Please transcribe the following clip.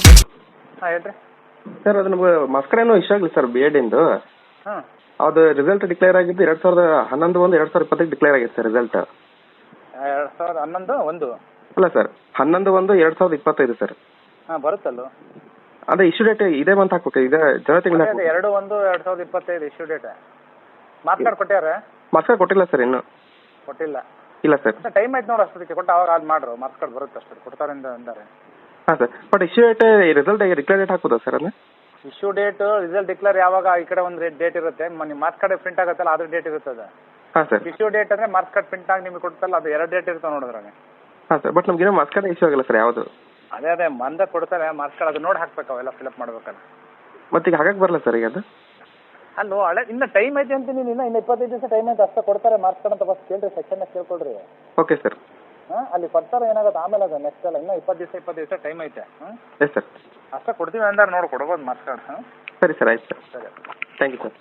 ಹಾಂ ಹೇಳ್ರಿ. ಸರ್ ಅದು ನಮ್ಗೆ ಮಸ್ಕರೇನು ಇಷ್ಟ ಆಗಲಿ ಸರ್ ಬಿ ಎಡಿಂದು ಹಾಂ. ಅದು ರಿಸಲ್ಟ್ ಡಿಕ್ಲೇರ್ ಆಗಿದ್ದು ಎರಡು ಸಾವಿರದ ಹನ್ನೊಂದು ಒಂದು ಎರಡು ಸಾವಿರದ ಇಪ್ಪತ್ತಕ್ಕೆ ಡಿಕ್ಲೇರ್ ಆಗಿತ್ತು ಸರ್ ರಿಸಲ್ಟ್ ಎರಡು ಸಾವಿರದ ಹನ್ನೊಂದು ಒಂದು? ಅಲ್ಲ ಸರ್ ಹನ್ನೊಂದು ಒಂದು ಎರಡು ಸಾವಿರದ ಇಪ್ಪತ್ತೈದು ಸರ್ ಹಾಂ ಬರುತ್ತಲ್ಲೋ. ಅದೇ ಇಶ್ಯೂ ಡೇಟ್ ಇದೇ ಮಂತ್ ಹಾಕ್ಬೇಕು ಇದೇ ಜನ ತಿಂಗಳು ಅದೇ ಅದೇ ಎರಡು ಒಂದು ಎರಡು ಸಾವಿರದ ಇಪ್ಪತ್ತೈದು ಇಶ್ಯೂ ಡೇಟ್ ಮಾರ್ಕ್ಸ್ ಕಾರ್ಡ್ ಕೊಟ್ಟ್ಯಾರ ಮಾರ್ಕ್ಸ್ ಕೊಟ್ಟಿಲ್ಲ ಸರ್ ಇನ್ನು. ಕೊಟ್ಟಿಲ್ಲ. ಇಲ್ಲ ಸರ್ ಟೈಮ್ ಆಯ್ತು ನೋಡಿ ಅಷ್ಟೊತ್ತಿಗೆ ಕೊಟ್ಟು ಅವಾಗ ಅಲ್ಲಿ ಮಾಡ್ರು. ಮಾರ್ಕ್ಸ್ ಕಾರ್ಡ್ ಬರುತ್ತೆ ಅಷ್ಟೊತ್ತಿಗೆ ಕೊಡ್ತಾರೆ ಅಂದ್ರೆ ಅಂದಾರೆ. ಹಾಂ sir but issue date result declare date ಹಾಕೋದಾ sir ಅಂದ್ರೆ ಇಶ್ಯೂ ಡೇಟ್ ರಿಸಲ್ಟ್ ಡಿಕ್ಲೇರ್ ಯಾವಾಗ ಈ ಕಡೆ ಒಂದು ಡೇಟ್ ಇರುತ್ತೆ. ನಿಮ್ಮ ಮಾರ್ಕ್ಸ್ ಕಾರ್ಡ್ ಪ್ರಿಂಟ್ ಆಗುತ್ತಲ್ಲ ಅದ್ರ ಡೇಟ್ ಇರುತ್ತೆ ಅದು. ಹಾಂ ಸರ್ ಇಶ್ಯೂ ಡೇಟ್ ಅಂದರೆ ಮಾರ್ಕ್ಸ್ ಕಾರ್ಡ್ ಪ್ರಿಂಟ್ ಆಗಿ ನಿಮಗೆ ಕೊಡ್ತಲ್ಲ ಅದು ಎರಡು ಡೇಟ್ ಇರ್ತಾವೆ ನೋಡಿದ್ರಾಗ ಹಾಂ ಸರ್ ಬಟ್ ನಮ್ಗೆ ಇನ್ನೂ ಮಾರ್ಕ್ಸ್ ಕಾರ್ಡ್ ಇಶ್ಯೂ ಆಗಲ್ಲ ಸರ್ ಯಾವುದು? ಅದೇ ಅದೇ. ಮಂದ ಕೊಡ್ತಾರೆ ಮಾರ್ಕ್ಸ್ ಕಾರ್ಡ್ ಅದು ನೋಡಿ ಹಾಕ್ಬೇಕು ಅವೆಲ್ಲ ಫಿಲಪ್ ಮಾಡ್ಬೇಕಲ್ಲ. ಮತ್ತೆ ಈಗ ಹಾಕಕ್ಕೆ ಬರಲ್ಲ ಸರ್ ಈಗ ಅದು? ಅಲ್ಲೋ ಹಳೆ ಇನ್ನ ಟೈಮ್ ಐತೆ ಅಂತೀನಿ ಇನ್ನ ಇನ್ನ ಇಪ್ಪತ್ತೈದು ದಿವಸ ಟೈಮ್ ಐತೆ ಅಷ್ಟೇ ಕೊಡ್ತಾರೆ ಮಾರ್ಕ್ಸ್ ಕಾರ್ಡ್ ಅಂತ ಫಸ್ಟ್ ಕೇಳ್ರಿ ಸೆಕ್ಷನ್ ಕೇಳ್ಕೊಳ್ರಿ. ಓಕೆ ಸರ್ ಅಲ್ಲಿ ಕೊಡ್ತಾರ ಏನಾಗುತ್ತೆ? ಆಮೇಲೆ ಅದು ನೆಕ್ಸ್ಟ್ ಅಲ್ಲ. ಇನ್ನೂ ಇಪ್ಪತ್ತು ದಿವಸ ಇಪ್ಪತ್ತು ದಿವಸ ಟೈಮ್ ಐತೆ. ಹ್ಞೂ ಎಸ್ ಸರ್ ಅಷ್ಟೇ ಕೊಡ್ತೀವಿ ಅಂದ್ರೆ ನೋಡಿ ಕೊಡ್ಬೋದು ಮಾರ್ಕ್ಸ್ ಹ್ಞೂ ಸರಿ ಸರ್ ಆಯ್ತು ಸರ್ ಸರಿ. Thank you sir